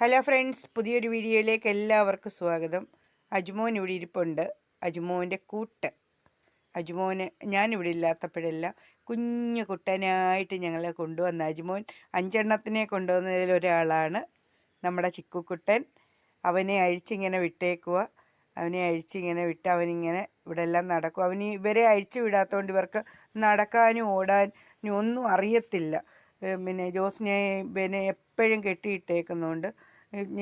Hello friends പുതിയൊരു വീഡിയോയിലേക്ക് എല്ലാവർക്കും സ്വാഗതം. അജ്മോൻ ഇവിടെ ഇരിപ്പുണ്ട്. അജ്മോന്റെ കൂട്ട്. അജ്മോന് ഞാനിവിടെ ഇല്ലാത്തപ്പോഴല്ല കുഞ്ഞു കുട്ടനായിട്ട് ഞങ്ങളെ കൊണ്ടുവന്ന അജ്മോൻ അഞ്ചെണ്ണത്തിനെ കൊണ്ടുവന്നതിൽ ഒരാളാണ്. നമ്മുടെ ചിക്കുക്കുട്ടൻ അവനെ അഴിച്ചിങ്ങനെ വിട്ടേക്കുക. അവനെ അഴിച്ചിങ്ങനെ വിട്ട് അവനിങ്ങനെ ഇവിടെ എല്ലാം നടക്കും. അവന് ഇവരെ അഴിച്ചു വിടാത്തതുകൊണ്ട് ഇവർക്ക് നടക്കാനും ഓടാനും ഒന്നും അറിയത്തില്ല. പിന്നെ ജോസിനെ പിന്നെ എപ്പോഴും കെട്ടിയിട്ടേക്കുന്നതുകൊണ്ട്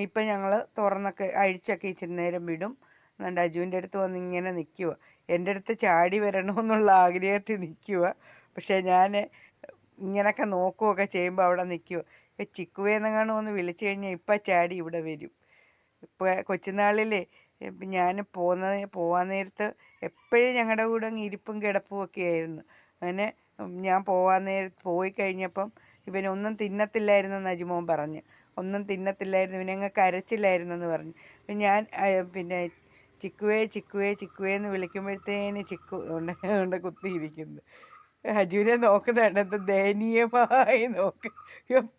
ഇപ്പം ഞങ്ങൾ തുറന്നൊക്കെ അഴിച്ചൊക്കെ ഇച്ചിരി നേരം വിടും. അതുകൊണ്ട് അജുവിന്റെ അടുത്ത് വന്ന് ഇങ്ങനെ നിൽക്കുക എന്റെ അടുത്ത് ചാടി വരണമെന്നുള്ള ആഗ്രഹത്തിൽ നിൽക്കുക പക്ഷേ ഞാൻ ഇങ്ങനെയൊക്കെ നോക്കുകയൊക്കെ ചെയ്യുമ്പോൾ അവിടെ നിൽക്കുക ചിക്കുവേന്നെങ്ങാണോ ഒന്ന് വിളിച്ചു കഴിഞ്ഞാൽ ഇപ്പം ചാടി ഇവിടെ വരും. ഇപ്പോൾ ഇപ്പം ഞാൻ പോകുന്ന പോകാൻ നേരത്ത് എപ്പോഴും ഞങ്ങളുടെ കൂടെ അങ്ങ് ഇരിപ്പും കിടപ്പും ഒക്കെ ആയിരുന്നു. അങ്ങനെ ഞാൻ പോകാൻ നേരത്ത് പോയി കഴിഞ്ഞപ്പം ഇവനൊന്നും തിന്നത്തില്ലായിരുന്നു എന്ന് അജിമോൻ പറഞ്ഞു. ഒന്നും തിന്നത്തില്ലായിരുന്നു ഇവനങ്ങ് കരച്ചില്ലായിരുന്നെന്ന് പറഞ്ഞു. ഞാൻ പിന്നെ ചിക്കുവേ ചിക്കുവേ ചിക്കുവേ എന്ന് വിളിക്കുമ്പോഴത്തേന് ചിക്കു കൊണ്ട് കുത്തിയിരിക്കുന്നു. ഹജൂരെ നോക്കുന്നുണ്ട് ദയനീയമായി നോക്ക്.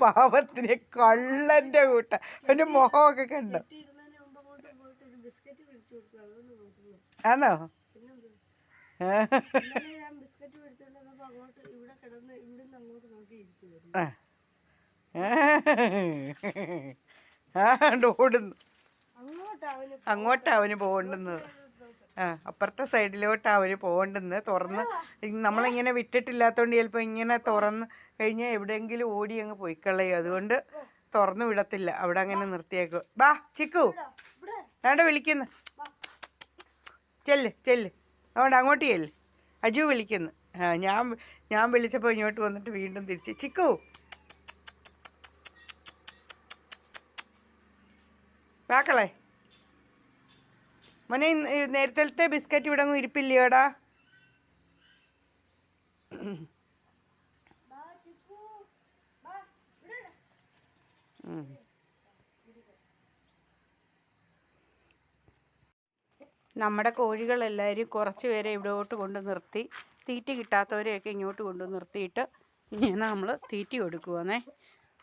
പാവത്തിന് കള്ളന്റെ കൂട്ട. അവന്റെ മുഖമൊക്കെ കണ്ടോ? ഇരുന്നതിന് ഓടുന്നു അങ്ങോട്ട് അവന് പോകേണ്ടുന്നത് ആ. അപ്പുറത്തെ സൈഡിലോട്ടാ അവന് പോകേണ്ടുന്നത് തുറന്ന് നമ്മളിങ്ങനെ വിട്ടിട്ടില്ലാത്തതുകൊണ്ട് ചിലപ്പോൾ ഇങ്ങനെ തുറന്ന് കഴിഞ്ഞാൽ എവിടെയെങ്കിലും ഓടി അങ്ങ് പോയിക്കളയും. അതുകൊണ്ട് തുറന്നു വിടത്തില്ല. അവിടെ അങ്ങനെ നിർത്തിയേക്കും. ബാ ചിക്കു. വേണ്ട വിളിക്കുന്നു. ചെല്ല് ചെല്ല്. അതുകൊണ്ട് അങ്ങോട്ട് ചെല്ല്. അജു വിളിക്കുന്നു. ഞാൻ ഞാൻ വിളിച്ചപ്പോൾ ഇങ്ങോട്ട് വന്നിട്ട് വീണ്ടും തിരിച്ച് ചിക്കു. വാക്കളേ. മോനെ നേരത്തെ ബിസ്ക്കറ്റ് ഇവിടെ ഇരിപ്പില്ലയോടാ ഉം. നമ്മുടെ കോഴികളെല്ലാവരും കുറച്ച് പേരെ ഇവിടോട്ട് കൊണ്ട് നിർത്തി തീറ്റ കിട്ടാത്തവരെയൊക്കെ ഇങ്ങോട്ട് കൊണ്ട് നിർത്തിയിട്ട് ഇങ്ങനെ നമ്മൾ തീറ്റി കൊടുക്കുവാന്നേ.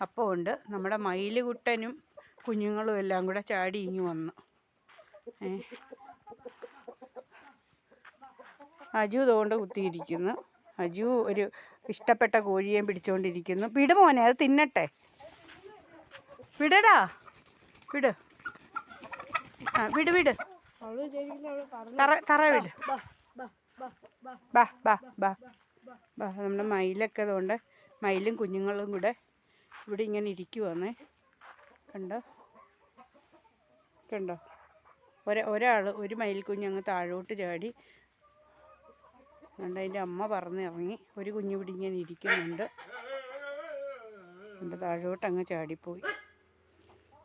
അപ്പോൾ ഉണ്ട് നമ്മുടെ മയിലുകുട്ടനും കുഞ്ഞുങ്ങളും എല്ലാം കൂടെ ചാടി ഇങ്ങ് വന്നു. അജു തോണ്ട് കുത്തിയിരിക്കുന്നു. അജു ഒരു ഇഷ്ടപ്പെട്ട കോഴിയെ പിടിച്ചുകൊണ്ടിരിക്കുന്നു വിട് അത് തിന്നട്ടെ. വിടടാ. വിട്. ആ വിട് വിട്. ബാ ബാ ബാ ബാ നമ്മുടെ മയിലൊക്കെ അതുകൊണ്ട് മയിലും കുഞ്ഞുങ്ങളും കൂടെ ഇവിടെ ഇങ്ങനെ ഇരിക്കുവാന്നേ. കണ്ടോ? കണ്ടോ? ഒര ഒരാൾ ഒരു മയിൽ കുഞ്ഞ് അങ്ങ് താഴോട്ട് ചാടി. കണ്ടോ? അതിന്റെ അമ്മ പറന്നിറങ്ങി ഒരു കുഞ്ഞ് ഇവിടെ ഇങ്ങനെ ഇരിക്കുന്നുണ്ട്. എന്റെ താഴോട്ട് അങ്ങ് ചാടിപ്പോയി.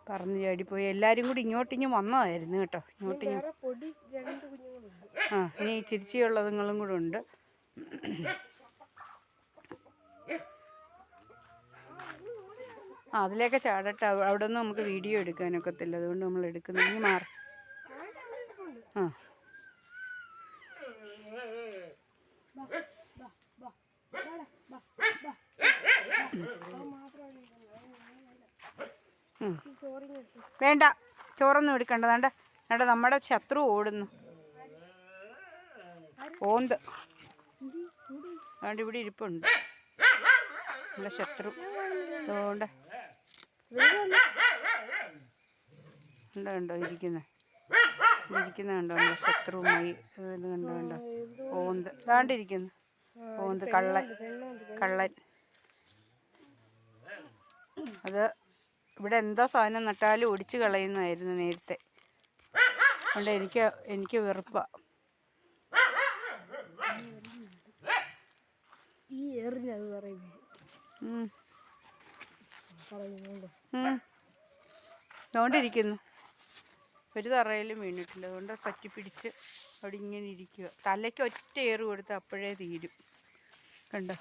പറന്ന് ചാടിപ്പോയി എല്ലാവരും കൂടി ഇങ്ങോട്ടിങ്ങ് വന്നതായിരുന്നു കേട്ടോ ഇങ്ങോട്ടിങ്ങ് ആ ഇനി ചിരിച്ചിയുള്ളതുങ്ങളും കൂടെ ഉണ്ട് ആ അതിലേക്ക് ചാടട്ടെ അവ- അവിടെ നിന്ന് നമുക്ക് വീഡിയോ എടുക്കാനൊക്കത്തില്ല അതുകൊണ്ട് നമ്മൾ എടുക്കുന്നെങ്കിൽ മാറി ആ ഉം. വേണ്ട ചോറൊന്നും എടുക്കണ്ടതാണ്ട് വേണ്ട നമ്മുടെ ശത്രു ഓടുന്നു. ഓന്ത്. അതുകൊണ്ട് ഇവിടെ ഇരിപ്പുണ്ട്. നമ്മുടെ ശത്രു. അതുകൊണ്ട് ഉണ്ടോ ഉണ്ടോ ഇരിക്കുന്നത് ഇരിക്കുന്ന കണ്ടോ നമ്മുടെ ശത്രുമായി അത് കണ്ടോ കണ്ടോ. ഓന്ത്. താണ്ടിരിക്കുന്നു ഓന്ത് കള്ളൻ. കള്ളൻ. അത് ഇവിടെ എന്താ സാധനം നട്ടാലും ഒടിച്ചു കളയുന്നതായിരുന്നു നേരത്തെ. അതുകൊണ്ട് എനിക്ക് എനിക്ക് വെറുപ്പാണ് ഈ എറിഞ്ഞത് പറയുന്നത്. അതുകൊണ്ടിരിക്കുന്നു ഒരു തറയിലും വീണിട്ടില്ല. അതുകൊണ്ട് പറ്റി പിടിച്ച് അവിടെ ഇങ്ങനെ ഇരിക്കുക. തലയ്ക്ക് ഒറ്റ ഏറ് കൊടുത്ത് അപ്പോഴേ തീരും. കണ്ടോ?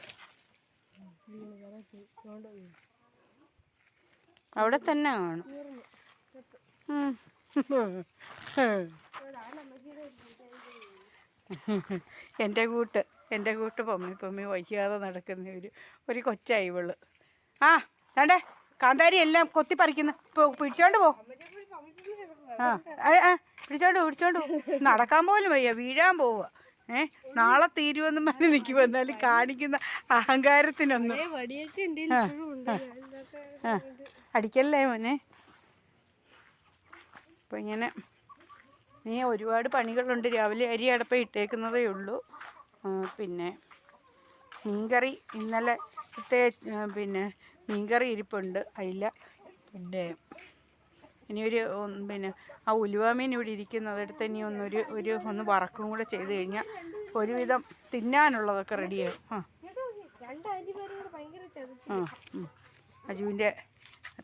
അവിടെ തന്നെ കാണും. എന്റെ കൂട്ട് എന്റെ കൂട്ട് പൊമ്മി പൊമ്മി വയ്ക്കാതെ നടക്കുന്ന ഒരു ഒരു കൊച്ചായി ഇവൾ. ആ വേണ്ടേ? കാന്താരി എല്ലാം കൊത്തി പറിക്കുന്നു. പോ- പിടിച്ചോണ്ട് പോ. ആ പിടിച്ചോണ്ട് പിടിച്ചോണ്ട്. നടക്കാൻ പോലും വയ്യ വീഴാൻ പോവുക ഏ നാളെ തീരുമെന്നും പറഞ്ഞ് നിൽക്കുമ്പോൾ എന്നാലും കാണിക്കുന്ന അഹങ്കാരത്തിനൊന്നും. ആ ആ. അടിക്കല്ലേ മോനെ? അപ്പം ഇങ്ങനെ നീ ഒരുപാട് പണികളുണ്ട്. രാവിലെ അരി അടപ്പ ഇട്ടേക്കുന്നതേ ഉള്ളൂ. പിന്നെ മീൻകറി ഇന്നലെ ആ, പിന്നെ മീൻകറി ഇരിപ്പുണ്ട്. അതില്ല പിന്നെ ഇനിയൊരു പിന്നെ ആ ഉലുവാമീൻ ഇവിടെ ഇരിക്കുന്നതെടുത്ത് ഇനി ഒന്നൊരു ഒരു ഒന്ന് വറക്കും കൂടെ ചെയ്ത് കഴിഞ്ഞാൽ ഒരുവിധം തിന്നാനുള്ളതൊക്കെ റെഡിയാവും ആ. അജുവിന്റെ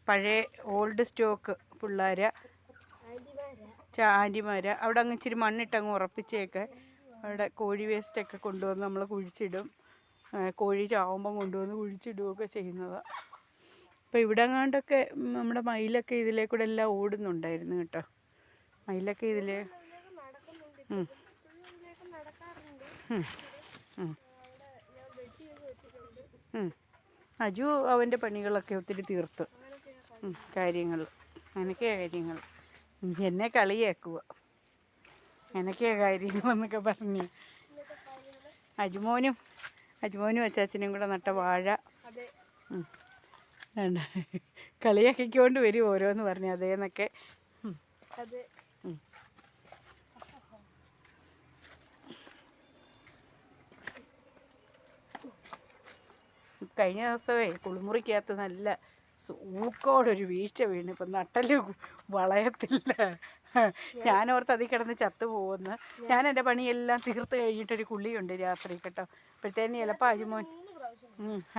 പഴയ ഓൾഡ് സ്റ്റോക്ക് പിള്ളേർ ആന്റിമാർ അവിടെ അങ്ങ് ഇച്ചിരി മണ്ണിട്ട് അങ്ങ് ഉറപ്പിച്ചേക്ക്. അവിടെ കോഴി വേസ്റ്റൊക്കെ കൊണ്ടുവന്ന് നമ്മൾ കുഴിച്ചിടും. കോഴി ചാവുമ്പം കൊണ്ടുവന്ന് കുഴിച്ചിടുകയൊക്കെ ചെയ്യുന്നതാണ് അപ്പോൾ ഇവിടെ അങ്ങാണ്ടൊക്കെ നമ്മുടെ മയിലൊക്കെ ഇതിലേ കൂടെ എല്ലാം ഓടുന്നുണ്ടായിരുന്നു കേട്ടോ. മയിലൊക്കെ വെച്ചിട്ടുണ്ട് അജു അവന്റെ പണികളൊക്കെ ഒത്തിരി തീർത്തു. കാര്യങ്ങൾ. അങ്ങനെയൊക്കെ കാര്യങ്ങൾ. എന്നെ കളിയാക്കുക. അങ്ങനെയൊക്കെയാ കാര്യങ്ങളെന്നൊക്കെ പറഞ്ഞു. അജ്മോനും അജുമോനും അച്ചാച്ചനും കൂടെ നട്ട വാഴ. വേണ്ട. കളിയാക്കിക്കൊണ്ട് വരും ഓരോന്ന് പറഞ്ഞു അതേന്നൊക്കെ. കഴിഞ്ഞ ദിവസമേ കുളിമുറിക്കകത്ത് നല്ല സൂക്കോടൊരു വീഴ്ച വീണ്. ഇപ്പം നട്ടൽ വളയത്തില്ല. ഞാനോർത്ത് അതിൽ കിടന്ന് ചത്തു പോകുന്നു ഞാൻ എന്റെ പണിയെല്ലാം തീർത്ത് കഴിഞ്ഞിട്ടൊരു കുളിയുണ്ട് രാത്രി കേട്ടോ. അപ്പോഴത്തേന് ചിലപ്പോൾ അജുമോൻ.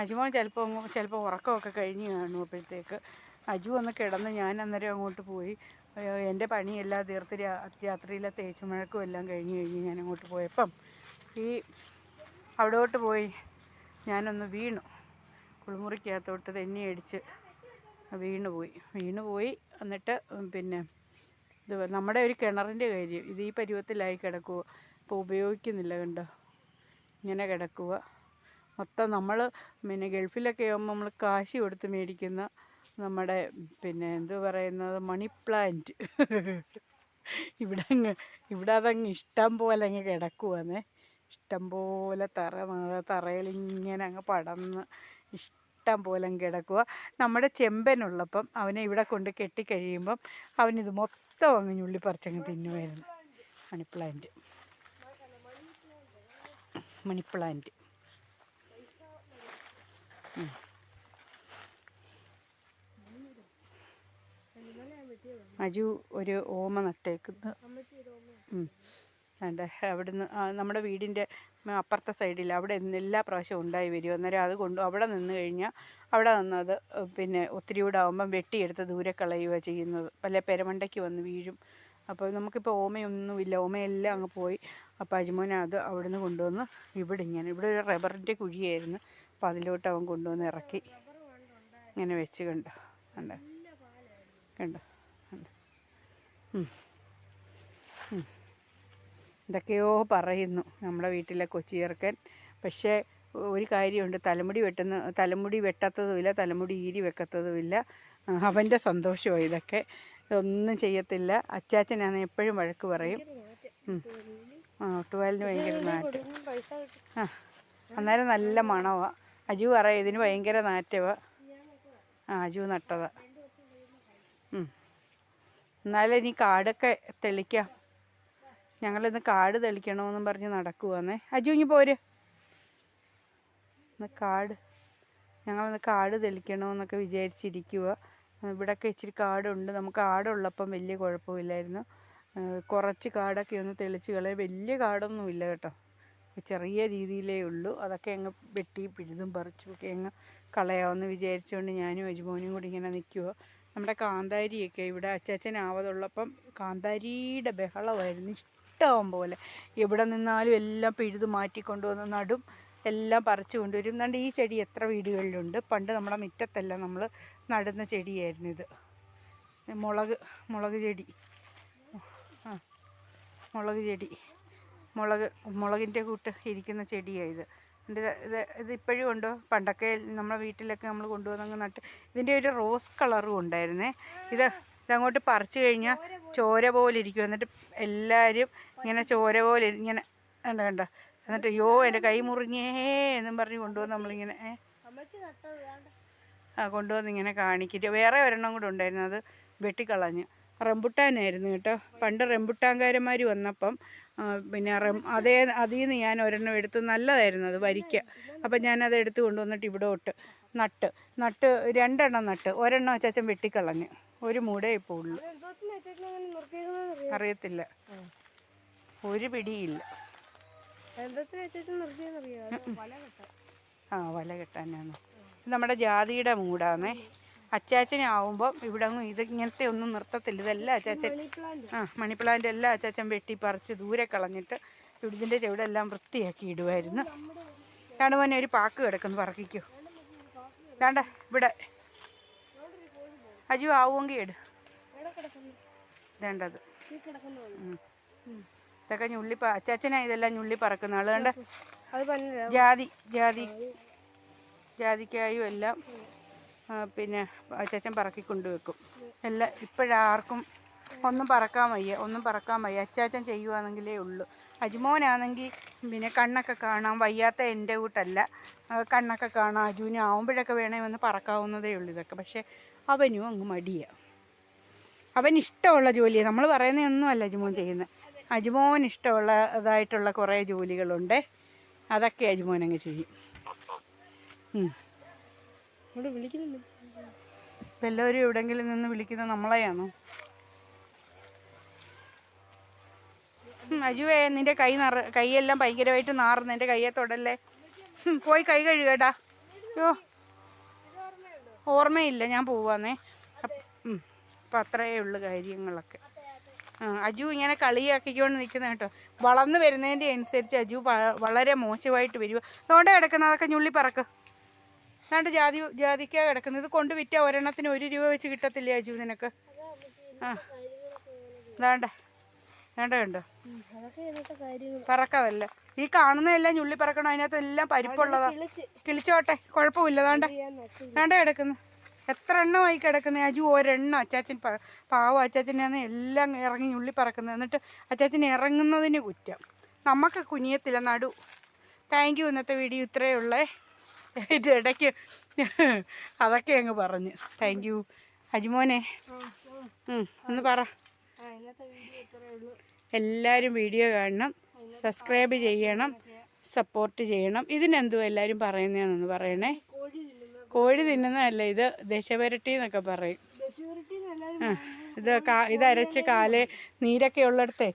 അജുമോൻ ചിലപ്പോൾ ചിലപ്പോൾ ഉറക്കമൊക്കെ കഴിഞ്ഞ് കാണും അപ്പോഴത്തേക്ക്. അജു ഒന്ന് കിടന്ന് ഞാൻ അന്നേരം അങ്ങോട്ട് പോയി. എന്റെ പണിയെല്ലാം തീർത്ത് രാത്രിയിലെ തേച്ചുമഴക്കും എല്ലാം കഴിഞ്ഞ് കഴിഞ്ഞ് ഞാൻ അങ്ങോട്ട് പോയപ്പം ഈ അവിടോട്ട് പോയി ഞാനൊന്ന് വീണു. കുളിമുറിക്കകത്തോട്ട് തെന്നി അടിച്ച് വീണു പോയി വീണു പോയി എന്നിട്ട് പിന്നെ ഇത് നമ്മുടെ ഒരു കിണറിന്റെ കാര്യം. ഇത് ഈ പരുവത്തിലായി കിടക്കുക ഇപ്പോൾ ഉപയോഗിക്കുന്നില്ല കണ്ടോ? ഇങ്ങനെ കിടക്കുക മൊത്തം നമ്മൾ പിന്നെ ഗൾഫിലൊക്കെ ആകുമ്പോൾ നമ്മൾ കാശ് കൊടുത്ത് മേടിക്കുന്ന നമ്മുടെ പിന്നെ എന്ത് പറയുന്നത് മണി പ്ലാന്റ്. ഇവിടെ അങ്ങ് ഇവിടെ അതങ്ങ് ഇഷ്ടം പോലെ അങ്ങ് കിടക്കുവാന്നേ. ഇഷ്ടം പോലെ തറ തറയിൽ ഇങ്ങനെ അങ്ങ് പടന്ന് ഇഷ്ടം പോലെ പോലും കിടക്കുക. നമ്മുടെ ചെമ്പനുള്ളപ്പം അവനെ ഇവിടെ കൊണ്ട് കെട്ടിക്കഴിയുമ്പം അവനിത് മൊത്തം അങ്ങ് ഞുള്ളി പറിച്ചങ്ങ് തിന്നുമായിരുന്നു മണിപ്ലാന്റ്. മണിപ്ലാന്റ് മജു ഒരു ഓമ നട്ടേക്കുന്നു. അവിടുന്ന് നമ്മുടെ വീടിന്റെ അപ്പുറത്തെ സൈഡിൽ അവിടെ എല്ലാ പ്രാവശ്യവും ഉണ്ടായി വരും. അന്നേരം അത് കൊണ്ട് അവിടെ നിന്ന് കഴിഞ്ഞാൽ അവിടെ നിന്ന് അത് പിന്നെ ഒത്തിരി കൂടെ ആകുമ്പം വെട്ടിയെടുത്ത് ദൂരെ കളയുക ചെയ്യുന്നത്. പല പെരമണ്ടയ്ക്ക് വന്ന് വീഴും. അപ്പോൾ നമുക്കിപ്പോൾ ഓമയൊന്നുമില്ല. ഓമയെല്ലാം അങ്ങ് പോയി. അപ്പോൾ അജ്മോന അത് അവിടുന്ന് കൊണ്ടുവന്ന് ഇവിടെ ഇങ്ങനെ ഇവിടെ ഒരു റബ്ബറിന്റെ കുഴിയായിരുന്നു. അപ്പോൾ അതിലോട്ട് അവൻ കൊണ്ടുവന്ന് ഇറക്കി. ഇങ്ങനെ വെച്ച് കണ്ടോ? കണ്ടോ? കണ്ടോ. എന്തൊക്കെയോ പറയുന്നു നമ്മുടെ വീട്ടിലെ കൊച്ചു ചെറുക്കൻ. പക്ഷേ ഒരു കാര്യമുണ്ട്. തലമുടി വെട്ടുന്ന തലമുടി വെട്ടാത്തതുമില്ല തലമുടി ഈരി വെക്കത്തതുമില്ല. അവന്റെ സന്തോഷമാണ് ഇതൊക്കെ. ഇതൊന്നും ചെയ്യത്തില്ല. അച്ചാച്ചനാണ് എപ്പോഴും വഴക്ക് പറയും. ആ ഒട്ടുപാലിന് ഭയങ്കര നാറ്റം ആ അന്നേരം നല്ല മണമാണ് അജു പറയാം ഇതിന് ഭയങ്കര നാറ്റമാണ് ആ അജു നട്ടതാ. എന്നാലും ഇനി കാടൊക്കെ തെളിക്കാം. ഞങ്ങളിന്ന് കാട് തെളിക്കണമെന്നും പറഞ്ഞ് നടക്കുവാന്നേ. അജു ഇങ്ങി പോര്. ഇന്ന് കാട്. ഞങ്ങളിന്ന് കാട് തെളിക്കണമെന്നൊക്കെ വിചാരിച്ചിരിക്കുക ഇവിടെയൊക്കെ ഇച്ചിരി കാടുണ്ട്. നമുക്ക് ആടുള്ളപ്പം വലിയ കുഴപ്പമില്ലായിരുന്നു. കുറച്ച് കാടൊക്കെ ഒന്ന് തെളിച്ച് കളയാൻ വലിയ കാടൊന്നുമില്ല കേട്ടോ. ചെറിയ രീതിയിലേ ഉള്ളൂ. അതൊക്കെ അങ്ങ് വെട്ടി പിഴുതും പറിച്ചും ഒക്കെ അങ്ങ് കളയാമെന്ന് വിചാരിച്ചുകൊണ്ട് ഞാനും അജുമോനും കൂടി ഇങ്ങനെ നിൽക്കുക നമ്മുടെ കാന്താരിയൊക്കെ ഇവിടെ അച്ചാച്ചൻ ആവതുള്ളപ്പം കാന്താരിയുടെ ബഹളമായിരുന്നു. ഇഷ്ടം പോലെ. എവിടെ നിന്നാലും എല്ലാം പിഴുത് മാറ്റിക്കൊണ്ടുവന്ന് നടും എല്ലാം പറിച്ചു കൊണ്ടുവരും എന്നാണ്ട് ഈ ചെടി എത്ര വീടുകളിലുണ്ട്? പണ്ട് നമ്മുടെ മുറ്റത്തെല്ലാം നമ്മൾ നടുന്ന ചെടിയായിരുന്നു ഇത്. മുളക് മുളക് ചെടി. ആ മുളക് ചെടി. മുളക് മുളകിന്റെ കൂട്ട് ഇരിക്കുന്ന ചെടിയാണ് ഇത്. ഇത് ഇത് ഇത് ഇപ്പോഴും ഉണ്ടോ? പണ്ടൊക്കെ നമ്മുടെ വീട്ടിലൊക്കെ നമ്മൾ കൊണ്ടുവന്നങ്ങ് നട്ട് ഇതിന്റെ ഒരു റോസ് കളറും ഉണ്ടായിരുന്നേ. ഇത് ഇതങ്ങോട്ട് പറിച്ചു കഴിഞ്ഞാൽ ചോര പോലെ ഇരിക്കും. എന്നിട്ട് എല്ലാവരും ഇങ്ങനെ ചോര പോലെ ഇങ്ങനെ കണ്ട കണ്ട? എന്നിട്ട് അയ്യോ എന്റെ കൈ മുറിഞ്ഞേ എന്നും പറഞ്ഞ് കൊണ്ടുവന്ന് നമ്മളിങ്ങനെ ആ കൊണ്ടുവന്ന് ഇങ്ങനെ കാണിക്കിട്ട് വേറെ ഒരെണ്ണം കൂടെ ഉണ്ടായിരുന്നു. അത് വെട്ടിക്കളഞ്ഞ്. റംബുട്ടാനായിരുന്നു കേട്ടോ. പണ്ട് റംബുട്ടാൻകാരന്മാർ വന്നപ്പം പിന്നെ റം അതേ അതിൽ നിന്ന് ഞാൻ ഒരെണ്ണം എടുത്ത് നല്ലതായിരുന്നു അത് വരിക്ക. അപ്പം ഞാനത് എടുത്ത് കൊണ്ടുവന്നിട്ട് ഇവിടെ ഇട്ട് നട്ട് നട്ട് രണ്ടെണ്ണം നട്ട് ഒരെണ്ണം അച്ചാച്ചൻ വെട്ടിക്കളഞ്ഞ്. ഒരു മൂടേ ഇപ്പോൾ ഉള്ളൂ. അറിയത്തില്ല. ഒരു പിടിയില്ല. ആ വല കെട്ടാനാണ്. നമ്മുടെ ജാതിയുടെ മൂടാന്നേ. അച്ചാച്ചനാവുമ്പം ഇവിടെ അങ്ങ് ഇത് ഇങ്ങനത്തെ ഒന്നും നിർത്തത്തില്ല. ഇതെല്ലാം അച്ചാച്ചൻ ആ മണി പ്ലാന്റ് എല്ലാം അച്ചാച്ചൻ വെട്ടി പറിച്ച് ദൂരെ കളഞ്ഞിട്ട് ഇതിന്റെ ചുവടെല്ലാം വൃത്തിയാക്കി ഇടുമായിരുന്നു ഇതാണ് മോനെ ഒരു പാക്ക് കിടക്കുന്നു പറക്കിക്കോ. വേണ്ട ഇവിടെ. അജു ആവുമെങ്കിൽ ഇട്. വേണ്ടത് ഇതൊക്കെ ഞുള്ളി അച്ചാച്ചനാ ഇതെല്ലാം ഞുള്ളി പറക്കുന്ന ആൾ കണ്ട? അത് പന്നില്ല ജാതി ജാതി. ജാതിക്കായും എല്ലാം. പിന്നെ അച്ചാച്ചൻ പറക്കി കൊണ്ടുവെക്കും. എല്ലാ ഇപ്പോഴാർക്കും ഒന്നും പറക്കാൻ വയ്യ ഒന്നും പറക്കാൻ വയ്യ. അച്ചാച്ചൻ ചെയ്യുവാണെങ്കിലേ ഉള്ളൂ. അജുമോനാണെങ്കിൽ പിന്നെ കണ്ണൊക്കെ കാണാം വയ്യാത്ത എന്റെ കൂട്ടല്ല. കണ്ണൊക്കെ കാണാം അജുവിന് ആവുമ്പോഴൊക്കെ വേണേ ഒന്ന് പറക്കാവുന്നതേ ഉള്ളൂ ഇതൊക്കെ. പക്ഷേ അവനും അങ്ങ് മടിയാണ് അവൻ ഇഷ്ടമുള്ള ജോലിയാണ് നമ്മൾ പറയുന്നതൊന്നും അല്ല അജുമോൻ ചെയ്യുന്നത്. അജുമോൻ ഇഷ്ടമുള്ളതായിട്ടുള്ള കുറേ ജോലികളുണ്ട്. അതൊക്കെ അജുമോൻ അങ്ങ് ചെയ്യും. ഇവിടെ വിളിക്കുന്നുണ്ട് ഇപ്പം എല്ലാവരും എവിടെയെങ്കിലും നിന്ന് വിളിക്കുന്ന നമ്മളെയാണോ? അജുവേ നിന്റെ കൈ നിറ കൈയെല്ലാം ഭയങ്കരമായിട്ട് നാറുന്നു. എന്റെ കയ്യെ തൊടല്ലേ? പോയി കൈ കഴുകടാ. അയ്യോ ഓർമ്മയില്ല ഞാൻ പോവാന്നേ. അപ്പ്- അത്രയേ ഉള്ളു കാര്യങ്ങളൊക്കെ. അജു ഇങ്ങനെ കളിയാക്കിക്കൊണ്ട് നിൽക്കുന്ന കേട്ടോ. വളർന്നു വരുന്നതിന്റെ അനുസരിച്ച് അജു വളരെ മോശമായിട്ട് വരിക. തോണ്ട കിടക്കുന്ന അതൊക്കെ ഞുള്ളി പറക്ക്. അതാണ്ട് ജാതി ജാതിക്ക കിടക്കുന്നത്. ഇത് കൊണ്ട് വിറ്റ ഒരെണ്ണത്തിന് ഒരു രൂപ വെച്ച് കിട്ടത്തില്ല അജു നിനക്ക്? ആ. അതാണ്ട വേണ്ട കണ്ടോ? പറക്കതല്ല. ഈ കാണുന്നതെല്ലാം ഞുള്ളി പറക്കണം അതിനകത്ത് എല്ലാം പരിപ്പുള്ളതാ. കിളിച്ചോട്ടെ കുഴപ്പമില്ല. നട്ടു വേണ്ട കിടക്കുന്നു. എത്ര എണ്ണമായി കിടക്കുന്നത് അജു? ഒരെണ്ണം. അച്ചാച്ചൻ പാവം അച്ചാച്ചനാണ് എല്ലാം ഇറങ്ങി ഉള്ളി പറക്കുന്നത് എന്നിട്ട് അച്ചാച്ചൻ ഇറങ്ങുന്നതിന് കുറ്റം. നമുക്ക് കുനിയത്തില്ല നടു. താങ്ക് യു ഇന്നത്തെ വീഡിയോ ഇത്രയേ ഉള്ളേ. ഇതിന്റെ ഇടയ്ക്ക് അതൊക്കെ അങ്ങ് പറഞ്ഞു. താങ്ക് യു അജിമോനെ. ഒന്ന് പറ. എല്ലാവരും വീഡിയോ കാണണം സബ്സ്ക്രൈബ് ചെയ്യണം സപ്പോർട്ട് ചെയ്യണം. ഇതിനെന്തോ എല്ലാവരും പറയുന്നതെന്നൊന്ന് പറയണേ. കോഴി തിന്നുന്ന തിന്നുന്നതല്ല ഇത് ദശപരട്ടി എന്നൊക്കെ പറയും ഇത് കാ ഇത് അരച്ച് കാൽ നീരൊക്കെ ഉള്ളിടത്തെ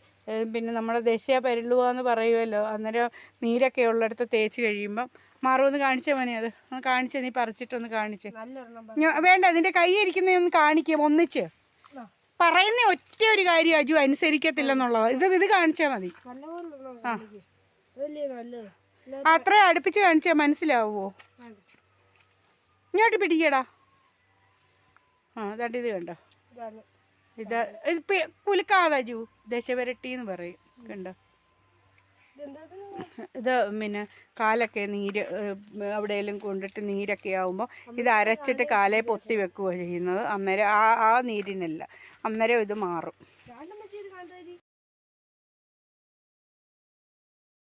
പിന്നെ നമ്മുടെ ദേശീയ പരുളുക പറയുമല്ലോ അന്നേരം നീരൊക്കെ ഉള്ളിടത്ത് തേച്ച് കഴിയുമ്പം മാറുമെന്ന് കാണിച്ചാൽ മോനെ അത്. ഒന്ന് കാണിച്ചേ നീ പറിച്ചിട്ടൊന്ന് കാണിച്ച്. വേണ്ട നിന്റെ കൈ ഇരിക്കുന്ന ഒന്ന് കാണിക്കുക ഒന്നിച്ച്. പറയുന്ന ഒറ്റ ഒരു കാര്യം അജു അനുസരിക്കത്തില്ലെന്നുള്ളത്. ഇത് ഇത് കാണിച്ചാൽ മതി. ആ. അത്ര അടുപ്പിച്ച് കാണിച്ചാൽ മനസ്സിലാവുമോ. ഇങ്ങോട്ട് പിടിക്കടാ. ആ അതാണ്ട് ഇത് കണ്ടോ? ഇത് ഇത് കുലുക്കാതാ അജു ദശവരട്ടി എന്ന് പറയും. കണ്ടോ? ഇത് പിന്നെ കാലൊക്കെ നീര് എവിടെയെങ്കിലും കൊണ്ടിട്ട് നീരൊക്കെ ആവുമ്പോൾ ഇത് അരച്ചിട്ട് കാലെ പൊത്തി വെക്കുകയാണ് ചെയ്യുന്നത്. അന്നേരം ആ ആ നീരിനല്ല. അന്നേരം ഇത് മാറും.